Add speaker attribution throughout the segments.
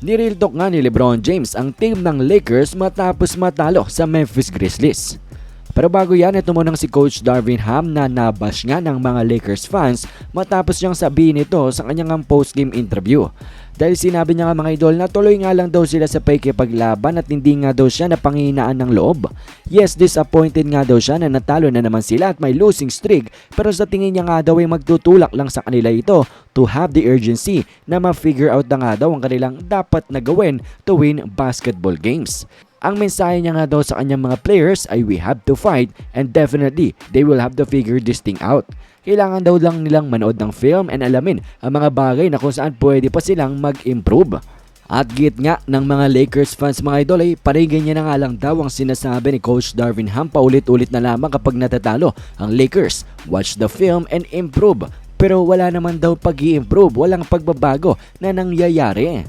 Speaker 1: Nireal talk nga ni Lebron James ang team ng Lakers matapos matalo sa Memphis Grizzlies. Pero bago yan, ito munang si Coach Darvin Ham na nabash nga ng mga Lakers fans matapos niyang sabihin ito sa kanyang post-game interview. Dahil sinabi niya nga mga idol na tuloy nga lang daw sila sa pakikipaglaban at hindi nga daw siya napanghinaan ng loob. Yes, disappointed nga daw siya na natalo na naman sila at may losing streak pero sa tingin niya nga daw ay magtutulak lang sa kanila ito to have the urgency na ma-figure out na nga daw ang kanilang dapat na gawin to win basketball games. Ang mensahe niya nga daw sa kanyang mga players ay we have to fight and definitely they will have to figure this thing out. Kailangan daw lang nilang manood ng film and alamin ang mga bagay na kung saan pwede pa silang mag-improve. At git nga ng mga Lakers fans mga idol ay parigay niya na nga lang daw ang sinasabi ni Coach Darvin Ham paulit-ulit na lamang kapag natatalo ang Lakers. Watch the film and improve. Pero wala naman daw pag improve walang pagbabago na nangyayari.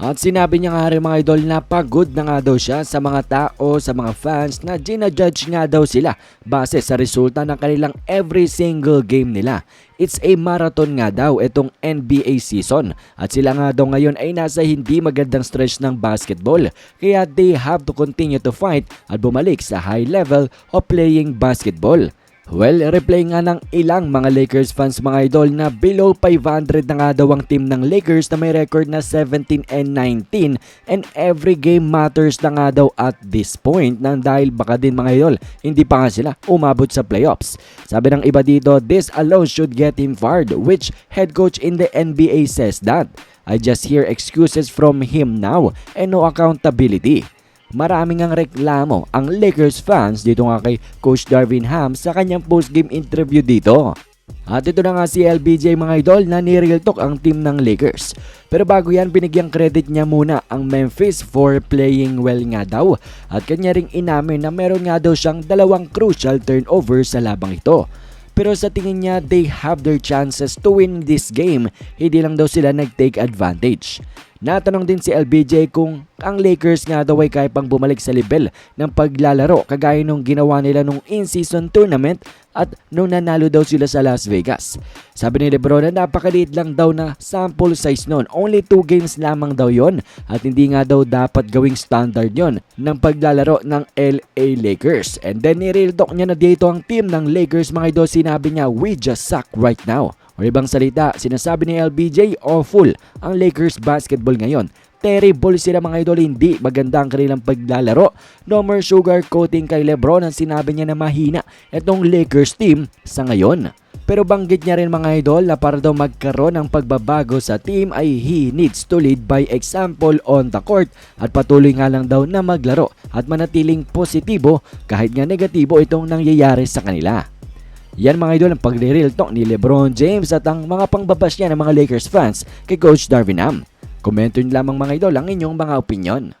Speaker 1: At sinabi niya nga rin mga idol na pagod na nga daw siya sa mga tao, sa mga fans na ginajudge nga daw sila base sa resulta ng kanilang every single game nila. It's a marathon nga daw itong NBA season at sila nga daw ngayon ay nasa hindi magandang stretch ng basketball kaya they have to continue to fight at bumalik sa high level of playing basketball. Well, reply nga ng ilang mga Lakers fans mga idol na below 500 na nga daw ang team ng Lakers na may record na 17 and 19 and every game matters na nga daw at this point nang dahil baka din mga idol hindi pa nga sila umabot sa playoffs. Sabi ng iba dito, this alone should get him fired which head coach in the NBA says that. I just hear excuses from him now and no accountability maraming ang reklamo ang Lakers fans dito nga kay Coach Darvin Ham sa kanyang post-game interview dito. At ito na nga si LBJ mga idol na ni-real talk ang team ng Lakers. Pero bago yan, binigyang credit niya muna ang Memphis for playing well nga daw. At kanya ring inamin na meron nga daw siyang dalawang crucial turnover sa labang ito. Pero sa tingin niya, they have their chances to win this game. Hindi lang daw sila nag-take advantage. Natanong din si LBJ kung ang Lakers nga daw ay kaya pang bumalik sa level ng paglalaro kagaya nung ginawa nila nung in-season tournament at nung nanalo daw sila sa Las Vegas. Sabi ni Lebron na napakaliit lang daw na sample size noon. Only 2 games lamang daw yon at hindi nga daw dapat gawing standard yon ng paglalaro ng LA Lakers. And then talk niya na dito ang team ng Lakers mga idol sinabi niya we just suck right now. O ibang salita, sinasabi ni LBJ, awful ang Lakers basketball ngayon. Terrible sila mga idol, hindi maganda ang kanilang paglalaro. No more sugar coating kay Lebron ang sinabi niya na mahina itong Lakers team sa ngayon. Pero banggit niya rin mga idol na para daw magkaroon ng pagbabago sa team ay he needs to lead by example on the court at patuloy nga lang daw na maglaro at manatiling positibo kahit nga negatibo itong nangyayari sa kanila. Yan mga idol ang pagre-real talk ni Lebron James at ang mga pangbabas niya ng mga Lakers fans kay Coach Darvin Ham. Komento nyo lamang mga idol ang inyong mga opinion.